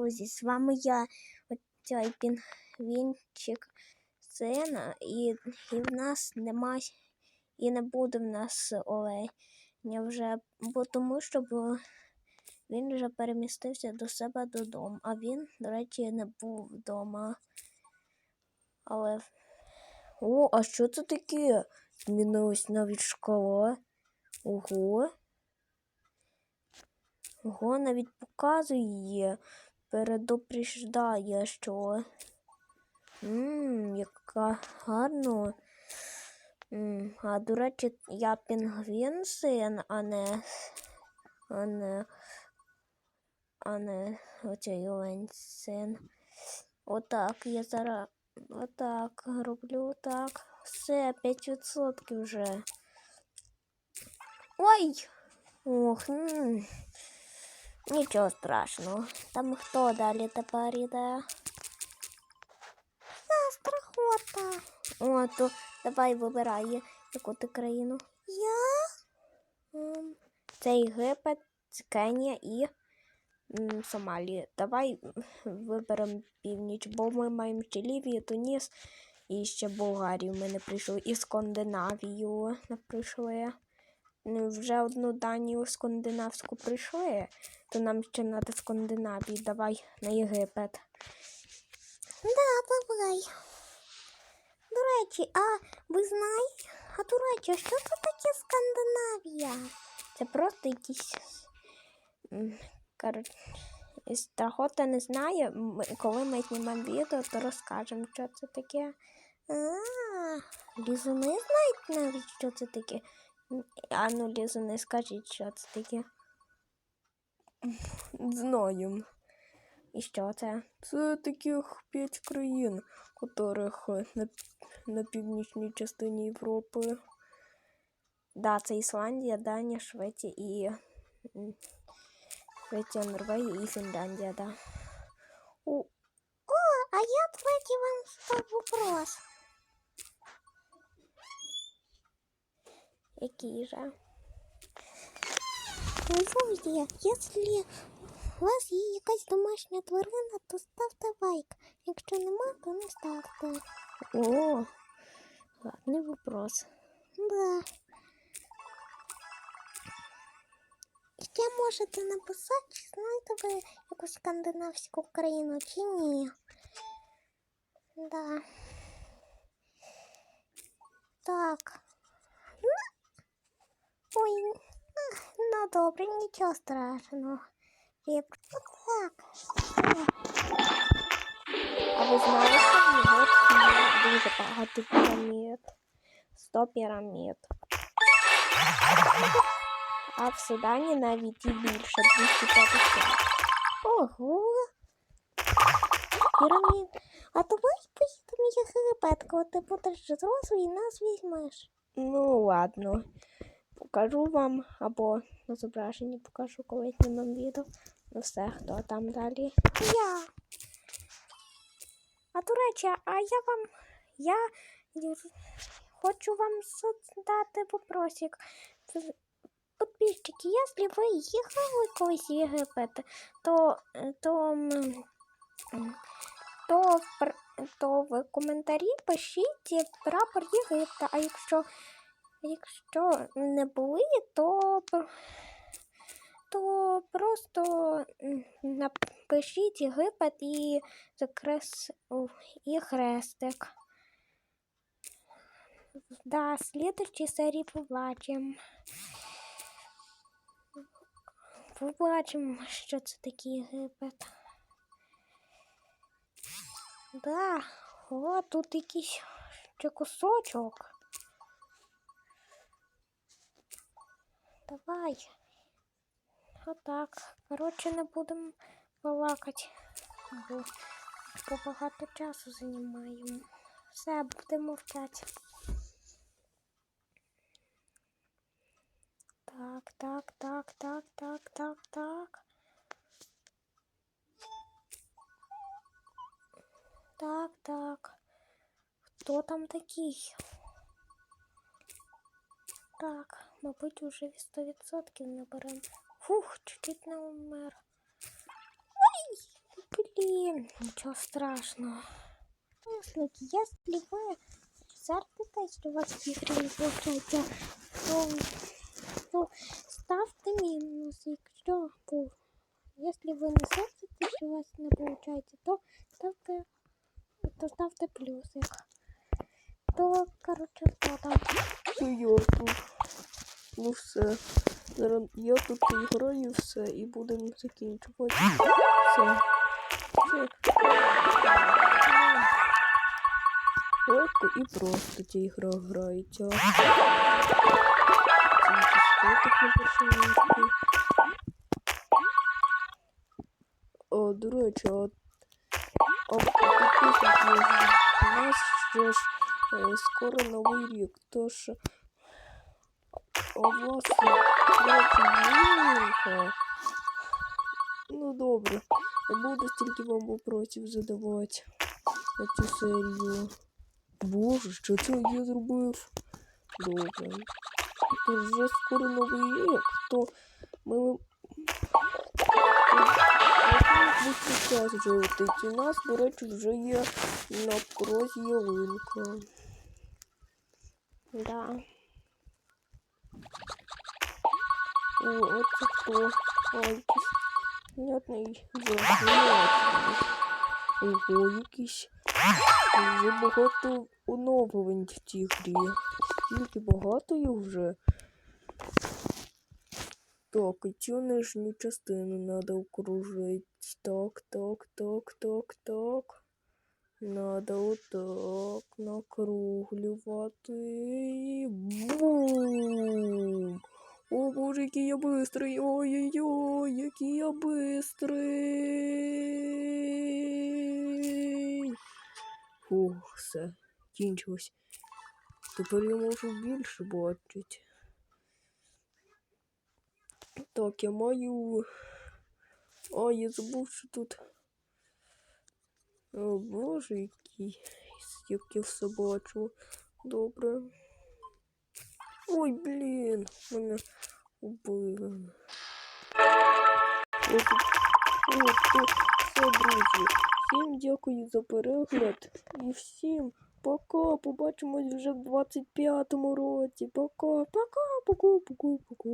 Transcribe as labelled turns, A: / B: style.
A: друзі, з вами я, оцей пінгвінчик сина, і, і в нас немає, і не буде в нас оленя вже, бо тому що бо він вже перемістився до себе додому, а він, до речі, не був вдома. Але. О, а що це таке? Змінилась навіть шкала. Ого. Ого, навіть показує, передупреждає, що. Ммм, яка гарно. М, А до речі, я пінгвін син, а не. А не. А не оцей син. Отак, я зараз. Отак роблю так. Все, 5% вже. Ой! Ох, м. Нічого страшного. Там хто далі тепер іде? Страхота. О, то давай вибирай, яку ти країну. Я? Ем, Це Єгипет, Кенія і Сомалія. Давай виберемо північ, бо ми маємо ще Лівію, Туніс і ще Болгарію ми не прийшли. І Скандинавію не прийшли. Ну, вже одну Данію скандинавську прийшли, то нам ще треба Скандинавію. Давай на Єгипет. Да, давай. До речі, а ви знаєте? А до речі, що це таке Скандинавія? Це просто якісь. Коротше, страхота не знає. Коли ми знімемо відео, то розкажемо, що це таке. А, лізуни знають навіть, що це таке. М, А ну, лізуни, скажіть, що це таке. Знаємо. І що це? Це таких п'ять країн, котрих е, на, на північній частині Європи. Да, це Ісландія, Данія, Швеція і м, Швеція, Норвегія і Фінляндія, да. О, О а я третій вам став вопрос. Який же? Друзі, якщо у вас є якась домашня тварина, то ставте лайк. Якщо нема, то не ставте. О, ладний вопрос. Да. Ще можете написати, чи знаєте ви якусь скандинавську країну чи ні. Да. Так. Ну, Ой, а, ну добре, нічого страшного. Я пр- так. А ви знали, що в є дуже багато пірамід? 100 пірамід. А в Судані навіть і більше 250. Ого! Пірамід. А давай поїдемо в Єгипет, ти будеш дорослий і нас візьмеш. Ну, ладно. Покажу вам або на зображенні покажу колись знімем відео. Ну все, хто там далі? Я. А до речі, а я вам. Я хочу вам задати вопросик. Подписчики, якщо ви їхали колись в Єгипет, то, то, то, то в коментарі пишіть прапор Єгипта. А якщо, якщо не були, то, то просто напишіть Єгипет і, закрес, і хрестик. Да, следующей серії побачимо. Побачимо, що це таке Єгипет. Да, о, тут якийсь ще кусочок. Давай. Отак. Коротше, не будемо балакати, бо, бо багато часу займаємо. Все, будемо мовчати. Так, так, так, так, так, так, так. Так, так. Хто там такий? Так, мабуть, уже 100% наберемо. Фух, чуть-чуть не умер. Ой, Блін, нічого страшного. Слухайте, если вы сердитесь, что у вас в не получается, то, то ставте минус, якщо бо Если вы не сердитесь, что у вас не получается, то ставте, то ставте плюсик. То, короче, что там?
B: То тут. Ну все. Я тут граю все, і будемо закінчувати. Все. Все. Легко і просто ця ігра грається. На. О, до речі, а, а підписники, у нас ще ж е, скоро новий рік, тож у вас. Ну добре, не буду стільки вам вопросів задавати на цю. Боже, що це я зробив? Добре. То вже скоро новий рік, то Будь час летить. У нас, до речі, вже є на порозі ялинка.
A: Да.
B: О, от це хто? Ой, загадний. Ого, якийсь. Вже багато оновлень в цій грі. Тільки багато їх вже. Так, і цю нижню частину треба окружити. Так, так, так, так, так. Надо отак накруглювати. Бум! О боже, який я бистрий! Ой-ой-ой, який я бистрий! Фух, все, кінчилось. Тепер я можу більше бачити. Так, я маю. А, я забув, що тут. О боже, який. Як я все бачу. Добре. Ой, блін, мене убили. От, все, друзі. Всім дякую за перегляд і всім пока. Побачимось вже в 25-му році. Пока, пока, пока, пока, пока.